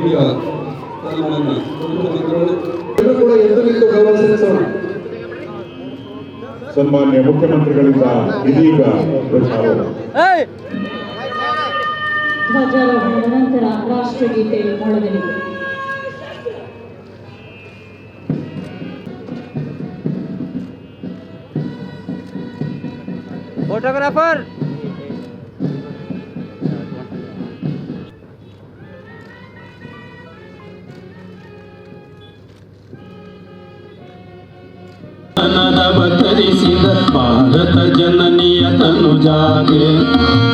ಈಗ ಸಲ್ಲಿಸೋಣ ಸನ್ಮಾನ್ಯ ಮುಖ್ಯಮಂತ್ರಿಗಳಿಂದ ಇದೀಗ ಧ್ವಜಾರೋಹಣದ ನಂತರ ರಾಷ್ಟ್ರಗೀತೆ ಮೊಳಗಲಿದೆ ಫೋಟೋಗ್ರಾಫರ್ ತನುಜಾಗೆ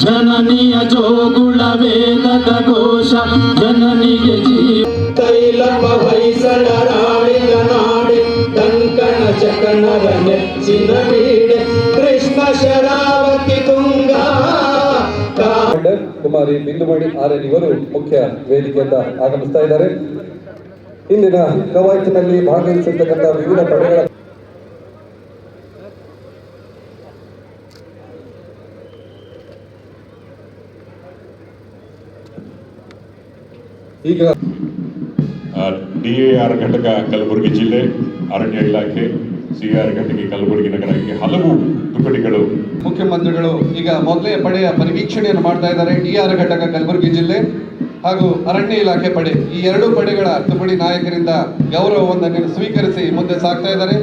ಜನನಿಯ ಜೋಗುಳ ವೇದದ ಘೋಷ ಜನನಿಗೆ ಜೀವ ತೈಲಪ ಹೊಯ್ಸಳ ರಾಳಿಗ ನಾಡೆ ಕಂಕಣ ಚಕಣರ ನೆಚ್ಚಿನ ಬೀಡೆ ಕೃಷ್ಣ ಶರಾವತಿ ತುಂಗ. ಕುಮಾರಿ ಬಿಂದುಮಣಿ ಆರ್ಯನ್ ಇವರು ಮುಖ್ಯ ವೇದಿಕೆಯಿಂದ ಆಗಮಿಸ್ತಾ ಇದ್ದಾರೆ. ಇಂದಿನ ಕವಾಯತಿನಲ್ಲಿ ಭಾಗವಹಿಸಿರ್ತಕ್ಕಂಥ ವಿವಿಧ ಪಡೆಗಳ ಈಗ ಡಿ ಎ ಆರ್ ಘಟಕ ಕಲಬುರಗಿ ಜಿಲ್ಲೆ ಅರಣ್ಯ ಇಲಾಖೆ ಸಿಆರ್ ಘಟಕ ಕಲಬುರಗಿ ನಗರಕ್ಕೆ ಹಲವು ತುಕಡಿಗಳು. ಮುಖ್ಯಮಂತ್ರಿಗಳು ಈಗ ಮೊದಲೇ ಪಡೆಯ ಪರಿವೀಕ್ಷಣೆಯನ್ನು ಮಾಡ್ತಾ ಇದ್ದಾರೆ. ಡಿ ಆರ್ ಘಟಕ ಕಲಬುರಗಿ ಜಿಲ್ಲೆ ಹಾಗೂ ಅರಣ್ಯ ಇಲಾಖೆ ಪಡೆ. ಈ ಎರಡೂ ಪಡೆಗಳ ತುಕಡಿ ನಾಯಕರಿಂದ ಗೌರವವನ್ನು ಸ್ವೀಕರಿಸಿ ಮುಂದೆ ಸಾಗ್ತಾ ಇದ್ದಾರೆ.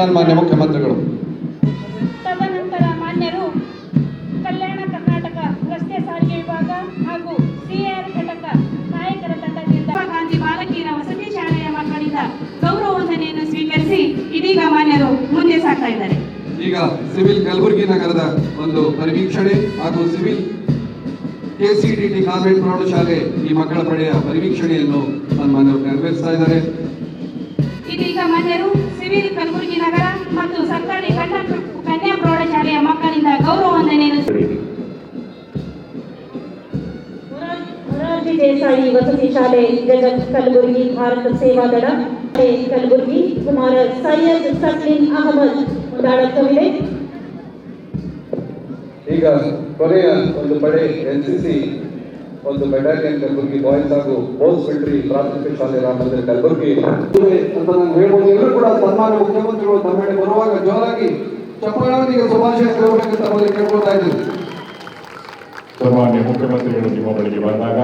ಸನ್ಮಾನ್ಯ ಮುಖ್ಯಮಂತ್ರಿಗಳು. ಈಗ ಸಿವಿಲ್ ಕಲಬುರಗಿ ನಗರದ ಒಂದು ಪರಿವೀಕ್ಷಣೆ ಹಾಗೂ ಸಿವಿಲ್ ಕೆಸಿಡಿಟಿ ಕಾನ್ವೆಂಟ್ ಪ್ರೌಢಶಾಲೆ ಈ ಮಕ್ಕಳ ಪಡೆಯ ಪರಿವೀಕ್ಷಣೆಯನ್ನು ಸನ್ಮಾನ್ಯರು ನೆರವೇರಿಸ್ತಾ ಇದ್ದಾರೆ. ಇದೀಗ ಮಾನ್ಯರು ಸಿವಿಲ್ ಕಲಬುರಗಿ ನಗರ ಮತ್ತು ಸರ್ಕಾರಿ ಕನ್ಯಾ ಪ್ರೌಢಶಾಲೆಯ ಮಕ್ಕಳಿಂದ ಗೌರವ ವಂದನೆಯನ್ನು ದೇಸಾಯಿ ವಸತಿ ಶಾಲೆ ಜಗತ್ ಕಲಬುರಗಿ ಭಾರತ ಸೇವಾದಳ ಶಾಲೆ ಕಲಬುರಗಿ ಕುಮಾರ ಸೈಯದ್ ಸಕ್ಲಿನ್ ಅಹಮದ್ ಮುಂದಾಳತ್ವವಿದೆ. ಈಗ ಕೊನೆಯ ಒಂದು ಪಡೆ ಎನ್ ಸಿ ಸಿ ಒಂದು ಬೆಟಾಲಿಯನ್ ಕಲಬುರಗಿ ಬಾಯ್ಸ್ ಹಾಗೂ ಬೋಸ್ ಮಿಲಿಟರಿ ಪ್ರಾಥಮಿಕ ಶಾಲೆ ರಾಮಂದಿರ ಕಲಬುರಗಿ. ಅಂತ ನಾನು ಹೇಳ್ಬೋದು ಎಲ್ಲರೂ ಕೂಡ ಸನ್ಮಾನ ಮುಖ್ಯಮಂತ್ರಿಗಳು ತಮ್ಮಡೆ ಬರುವಾಗ ಜೋರಾಗಿ ಚಪ್ಪಾಳವರಿಗೆ ಶುಭಾಶಯ ಕೋರಬೇಕಂತ ಅವರಿಗೆ ಕೇಳ್ಕೊಳ್ತಾ ಇದ್ದೀನಿ. ಸನ್ಮಾನ್ಯ ಮುಖ್ಯಮಂತ್ರಿಗಳು ನಿಮ್ಮ ಬಳಿಗೆ ಬಂದಾಗ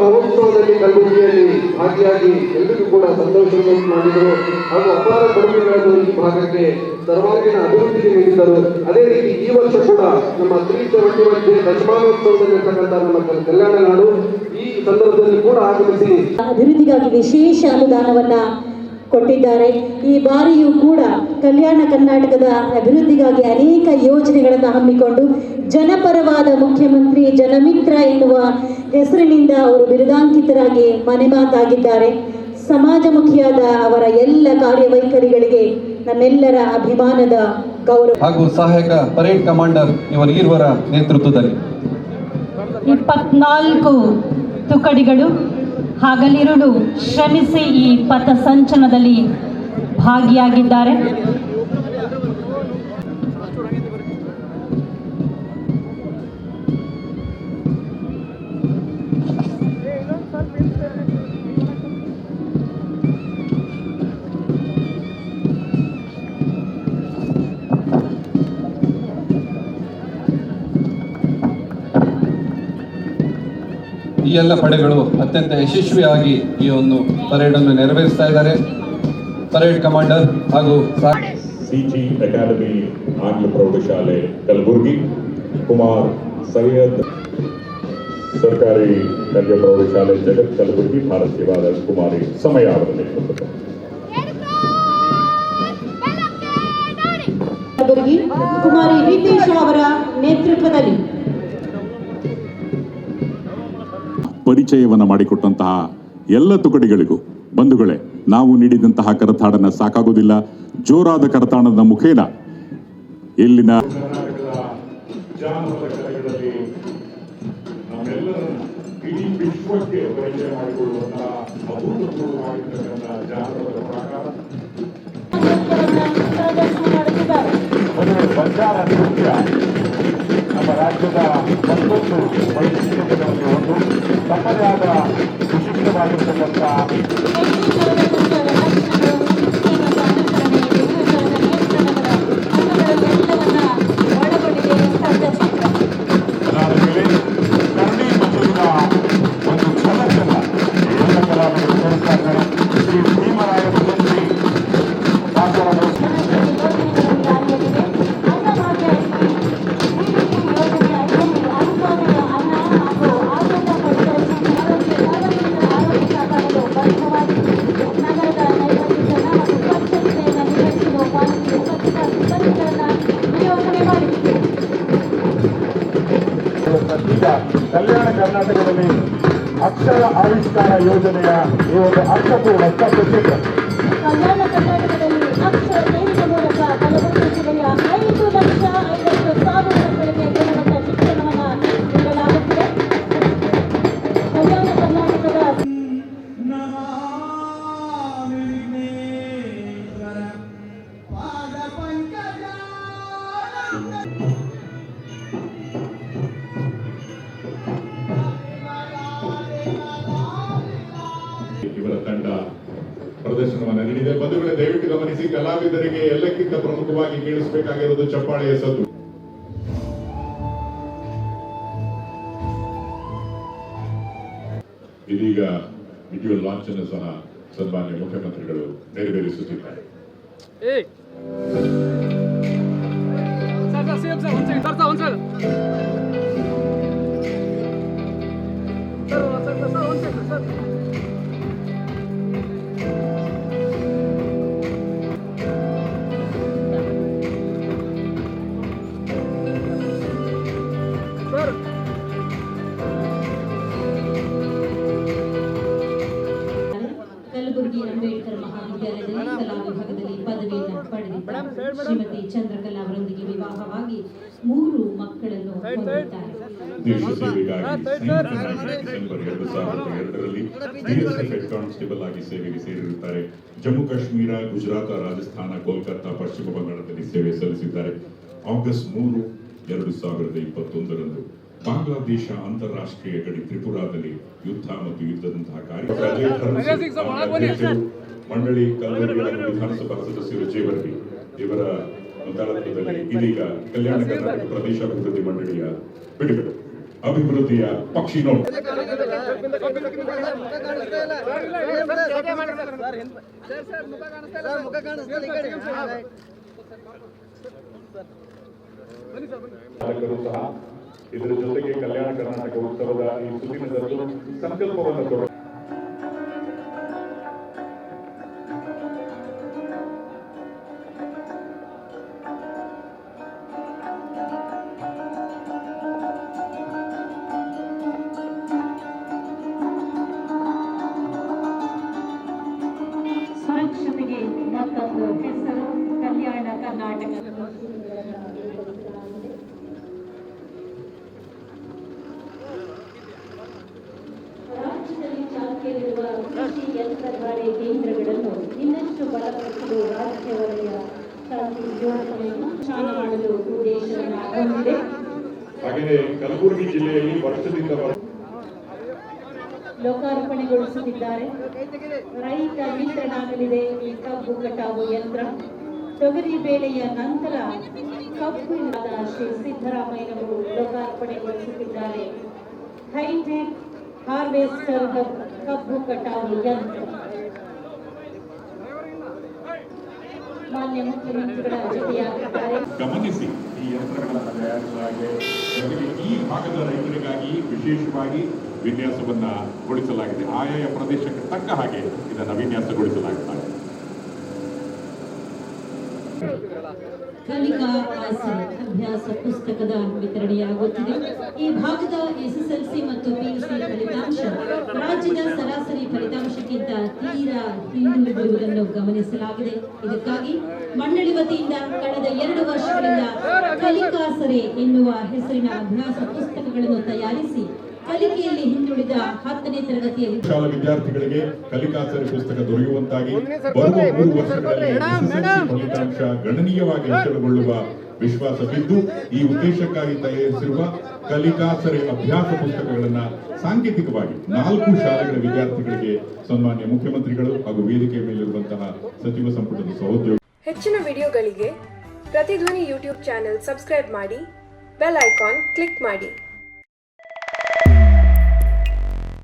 ಮಹೋತ್ಸವದಲ್ಲಿ ಕಲಬುರಗಿಯಲ್ಲಿ ಭಾಗಿಯಾಗಿ ಎಲ್ಲರಿಗೂ ಕೂಡ ಸಂತೋಷವನ್ನು ಮಾಡಿದರು. ಹಾಗೂ ಅಪಾರ ಕೊಡುಗೆಗಳನ್ನು ಈ ಭಾಗಕ್ಕೆ ಸರ್ವಾಂಗೀಣ ಅಭಿವೃದ್ಧಿಗೆ ನೀಡಿದ್ದರು ಅದೇ ರೀತಿ ಈ ವರ್ಷ ಕೂಡ ನಮ್ಮ ತ್ರೀ ಸೆವೆಂಟಿ ಒನ್ ಡೇ ದಶಮಾನೋತ್ಸವದಲ್ಲಿರ್ತಕ್ಕಂಥ ನಮ್ಮ ಕಲ್- ಕಲ್ಯಾಣ ನಾಡು ಈ ಸಂದರ್ಭದಲ್ಲಿ ಕೂಡ ಆಗಮಿಸಿ. ಅಭಿವೃದ್ಧಿಗಾಗಿ ವಿಶೇಷ ಅನುದಾನವನ್ನ ಕೊಟ್ಟಿದ್ದಾರೆ. ಈ ಬಾರಿಯೂ ಕೂಡ ಕಲ್ಯಾಣ ಕರ್ನಾಟಕದ ಅಭಿವೃದ್ಧಿಗಾಗಿ ಅನೇಕ ಯೋಜನೆಗಳನ್ನು ಹಮ್ಮಿಕೊಂಡು ಜನಪರವಾದ ಮುಖ್ಯಮಂತ್ರಿ ಜನಮಿತ್ರ ಎನ್ನುವ ಹೆಸರಿನಿಂದ ಅವರು ಬಿರುದಾಂಕಿತರಾಗಿ ಮನೆ ಮಾತಾಗಿದ್ದಾರೆ. ಸಮಾಜಮುಖಿಯಾದ ಅವರ ಎಲ್ಲ ಕಾರ್ಯವೈಖರಿಗಳಿಗೆ ನಮ್ಮೆಲ್ಲರ ಅಭಿಮಾನದ ಗೌರವ. ಹಾಗೂ ಸಹಾಯಕ ಪರೇಡ್ ಕಮಾಂಡರ್ ಇವರ ಈರ್ವರ ನೇತೃತ್ವದಲ್ಲಿ. ಇಪ್ಪತ್ನಾಲ್ಕು ತುಕಡಿಗಳು ಹಗಲಿರುಳು ಶ್ರಮಿಸಿ ಈ ಪಥಸಂಚಲನದಲ್ಲಿ ಭಾಗಿಯಾಗಿದ್ದಾರೆ. ಎಲ್ಲ ಪಡೆಗಳು ಅತ್ಯಂತ ಯಶಸ್ವಿಯಾಗಿ ಈ ಒಂದು ಪರೇಡ್ ಅನ್ನು ನೆರವೇರಿಸ್ತಾ ಇದ್ದಾರೆ. ಪರೇಡ್ ಕಮಾಂಡರ್ ಹಾಗೂ ಸಾ- ಸಿಜಿ ಅಕಾಡೆಮಿ ಆಂಗ್ಲ ಪ್ರೌಢಶಾಲೆ ಕಲಬುರಗಿ ಕುಮಾರ್ ಸೈಯದ್ ಸರ್ಕಾರಿ ಕನ್ಯಾ ಪ್ರೌಢಶಾಲೆ ಜಗತ್ ಕಲಬುರಗಿ ಭಾರತೀಯ ಸೇವಾದ ಕುಮಾರಿ ಸಮಯ ಅವರ ಕುಮಾರಿ ನಿತೀಶ್ ಅವರ ನೇತೃತ್ವದಲ್ಲಿ. ಪರಿಚಯವನ್ನ ಮಾಡಿಕೊಟ್ಟಂತಹ ಎಲ್ಲ ತುಕಡಿಗಳಿಗೂ, ಬಂಧುಗಳೇ, ನಾವು ನೀಡಿದಂತಹ ಕರತಾಡನ್ನ ಸಾಕಾಗೋದಿಲ್ಲ. ಜೋರಾದ ಕರತಾಡದ ಮುಖೇನ ಇಲ್ಲಿನ ನಮ್ಮ ರಾಜ್ಯದ ಮತ್ತೊಂದು ಒಂದು. ತಮ್ಮದೇ ಆದ ವಿಶಿಷ್ಟವಾಗಿರ್ತಕ್ಕಂಥ ಕಲ್ಯಾಣ ಕರ್ನಾಟಕದಲ್ಲಿ ಅಕ್ಷರ ಆವಿಷ್ಕಾರ ಯೋಜನೆಯ ಈ ಒಂದು ಅರ್ಥಪೂರ್ಣ ಪ್ರೊಜೆಕ್ಟ್ ಪ್ರದರ್ಶನವನ್ನು ನೀಡಿದೆ. ಬಂಧುಗಳೇ, ದಯವಿಟ್ಟು ಗಮನಿಸಿ, ಕಲಾವಿದರಿಗೆ ಎಲ್ಲಕ್ಕಿಂತ ಪ್ರಮುಖವಾಗಿ ಕೇಳಿಸಬೇಕಾಗಿರೋದು ಚಪ್ಪಾಳೆಯ ಸದ್ದು. ಇದೀಗ ವಿಡಿಯೋ ಲಾಂಚ್ ಅನ್ನು ಸಹ ಸನ್ಮಾನ್ಯ ಮುಖ್ಯಮಂತ್ರಿಗಳು ನೆರವೇರಿಸುತ್ತಿದ್ದಾರೆ. ಕಲಬುರಗಿ ಶ್ರೀಮತಿ ಚಂದ್ರಕಲಾ ಅವರೊಂದಿಗೆ ವಿವಾಹವಾಗಿ ಮೂರು ಮಕ್ಕಳನ್ನು ಹೊಂದಿದ್ದಾರೆ ದೇಶ ಸೇವೆಗಾಗಿ ಡಿಸೆಂಬರ್ ಎರಡು ಸಾವಿರದ ಎರಡರಲ್ಲಿ ಬಿಎಸ್ಎಫ್ ಹೆಡ್ ಕಾನ್ಸ್ಟೇಬಲ್ ಆಗಿ ಸೇವೆಗೆ ಸೇರಿರುತ್ತಾರೆ ಜಮ್ಮು ಕಾಶ್ಮೀರ ಗುಜರಾತ್ ರಾಜಸ್ಥಾನ ಕೋಲ್ಕತ್ತಾ ಪಶ್ಚಿಮ ಬಂಗಾಳದಲ್ಲಿ ಸೇವೆ ಸಲ್ಲಿಸಿದ್ದಾರೆ ಆಗಸ್ಟ್ ಮೂರು ಎರಡು ಸಾವಿರದ ಇಪ್ಪತ್ತೊಂದರಂದು ಬಾಂಗ್ಲಾದೇಶ ಅಂತಾರಾಷ್ಟ್ರೀಯ ಗಡಿ ತ್ರಿಪುರಾದಲ್ಲಿ ಯುದ್ಧ ಮತ್ತು ಯುದ್ಧದಂತಹ ಕಾರ್ಯ ಮಂಡಳಿ ಕಲಬುರಗಿ ಹಾಗೂ ವಿಧಾನಸಭಾ ಸದಸ್ಯರು ಜೇವರ್ಗಿ ಇವರ ಮುಂದಾಳತ್ವದಲ್ಲಿ ಇದೀಗ ಕಲ್ಯಾಣ ಕರ್ನಾಟಕ ಪ್ರದೇಶ ಅಭಿವೃದ್ಧಿ ಮಂಡಳಿಯ ಬಿಡುಗಡೆ. ಅಭಿವೃದ್ಧಿಯ ಪಕ್ಷಿ ನೋಟ ಸಹ ಇದರ ಜೊತೆಗೆ ಕಲ್ಯಾಣ ಕರ್ನಾಟಕ ಉತ್ಸವದ ಈ ಸುದಿನದಂದು ಸಂಕಲ್ಪವನ್ನು ಮತ್ತೊಂದು ಹೆಸರು ಕಲ್ಯಾಣ ಕರ್ನಾಟಕ. ರಾಜ್ಯದಲ್ಲಿ ಚಾಲ್ತಿಯಲ್ಲಿರುವ ಕೃಷಿ ಯಂತ್ರಧಾರೆ ಕೇಂದ್ರಗಳನ್ನು ಇನ್ನಷ್ಟು ಬಲಪಡಿಸಲು ರಾಜ್ಯ ವಲಯ ಮಾಡಲು ಉದ್ದೇಶ ಹೊಂದಿದೆ ಹಾಗೆಯೇ ಕಲಬುರಗಿ ಜಿಲ್ಲೆಯಲ್ಲಿ ವರ್ಷದಿಂದ ವರ್ಷ ಲೋಕಾರ್ಪಣೆಗೊಳಿಸುತ್ತಿದ್ದಾರೆ. ರೈತ ಮಿತ್ರನಾಗಲಿದೆ ಈ ಕಬ್ಬು ಕಟಾವು ಯಂತ್ರ ತೊಗರಿ ಬೇಳೆಯ ನಂತರ ಕಬ್ಬು ಇಲ್ಲದ ಶ್ರೀ ಸಿದ್ದರಾಮಯ್ಯನವರು ಲೋಕಾರ್ಪಣೆಗೊಳಿಸುತ್ತಿದ್ದಾರೆ. ಹೈಟೆಕ್ ಹಾರ್ವೆಸ್ಟರ್ ಕಬ್ಬು ಕಟಾವು ಯಂತ್ರ. ಮಾನ್ಯ ಮುಖ್ಯಮಂತ್ರಿಗಳ ಗಮನಿಸಿ, ಈ ಯಂತ್ರಗಳನ್ನು ತಯಾರಿಸಲಾಗಿದೆ ಈ ಭಾಗದ ರೈತರಿಗಾಗಿ ವಿಶೇಷವಾಗಿ ವಿನ್ಯಾಸವನ್ನ ಗೊಳಿಸಲಾಗಿದೆ. ಆಯಾಯ ಪ್ರದೇಶಕ್ಕೆ ತಕ್ಕ ಹಾಗೆ ಇದನ್ನು ವಿನ್ಯಾಸಗೊಳಿಸಲಾಗುತ್ತದೆ. ಕಲಿಕಾ ಅಭ್ಯಾಸ ಪುಸ್ತಕದ ವಿತರಣೆಯಾಗುತ್ತಿದೆ. ಈ ಭಾಗದ ಎಸ್ಎಸ್ಎಲ್ಸಿ ಮತ್ತು ಪಿಯುಸಿ ಫಲಿತಾಂಶ ರಾಜ್ಯದ ಸರಾಸರಿ ಫಲಿತಾಂಶಕ್ಕಿಂತ ತೀರಾ ಹಿಂದುಳಿದಿರುವುದನ್ನು ಗಮನಿಸಲಾಗಿದೆ. ಇದಕ್ಕಾಗಿ ಮಂಡಳಿ ವತಿಯಿಂದ ಕಳೆದ ಎರಡು ವರ್ಷಗಳಿಂದ ಕಲಿಕಾಸರೆ ಎನ್ನುವ ಹೆಸರಿನ ಅಭ್ಯಾಸ ಪುಸ್ತಕಗಳನ್ನು ತಯಾರಿಸಿ ಕಲಿಕೆಯಲ್ಲಿ ಹಿಂದುಳಿದ ಹತ್ತನೇ ತರಗತಿಯ ಶಾಲಾ ವಿದ್ಯಾರ್ಥಿಗಳಿಗೆ ಕಲಿಕಾಸರಿ ಪುಸ್ತಕ ದೊರೆಯುವಂತಾಗಿ ಬರುವ ಮೂರು ವರ್ಷಗಳಲ್ಲಿ ಫಲಿತಾಂಶ ಗಣನೀಯವಾಗಿ ಹೆಚ್ಚಳಗೊಳ್ಳುವ ವಿಶ್ವಾಸವಿದ್ದು ಈ ಉದ್ದೇಶಕ್ಕಾಗಿ ತಯಾರಿಸಿರುವ ಕಲಿಕಾಸರಿ ಅಭ್ಯಾಸ ಪುಸ್ತಕಗಳನ್ನ ಸಾಂಕೇತಿಕವಾಗಿ ನಾಲ್ಕು ಶಾಲೆಗಳ ವಿದ್ಯಾರ್ಥಿಗಳಿಗೆ ಸನ್ಮಾನ್ಯ ಮುಖ್ಯಮಂತ್ರಿಗಳು ಹಾಗೂ ವೇದಿಕೆ ಮೇಲಿರುವಂತಹ ಸಚಿವ ಸಂಪುಟದ ಸಹೋದ್ಯೋಗಿ ಹೆಚ್ಚಿನ ವಿಡಿಯೋಗಳಿಗೆ ಪ್ರತಿಧ್ವನಿ ಯೂಟ್ಯೂಬ್ ಚಾನೆಲ್ ಸಬ್ಸ್ಕ್ರೈಬ್ ಮಾಡಿ ಬೆಲ್ ಐಕಾನ್ ಕ್ಲಿಕ್ ಮಾಡಿ.